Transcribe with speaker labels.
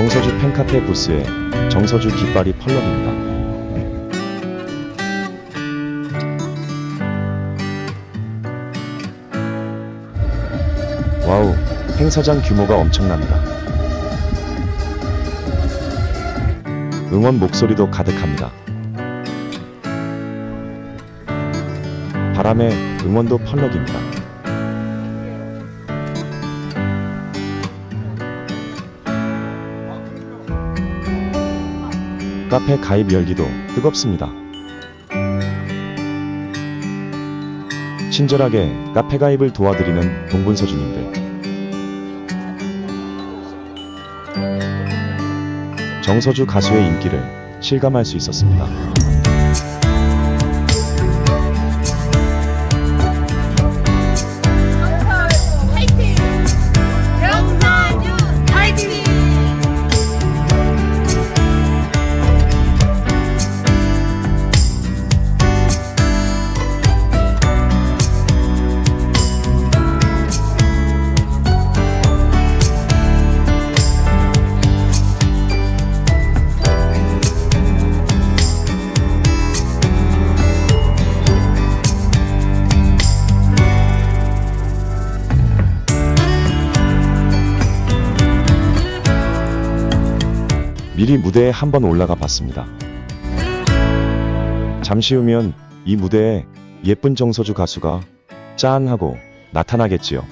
Speaker 1: 정서주 팬카페 부스에 정서주 깃발이 펄럭입니다. 와우, 행사장 규모가 엄청납니다. 응원 목소리도 가득합니다. 바람에 응원도 펄럭입니다. 카페 가입 열기도 뜨겁습니다. 친절하게 카페 가입을 도와드리는 동분서주님들. 정서주 가수의 인기를 실감할 수 있었습니다. 미리 무대에 한번 올라가 봤습니다. 잠시 후면 이 무대에 예쁜 정서주 가수가 짠 하고 나타나겠지요.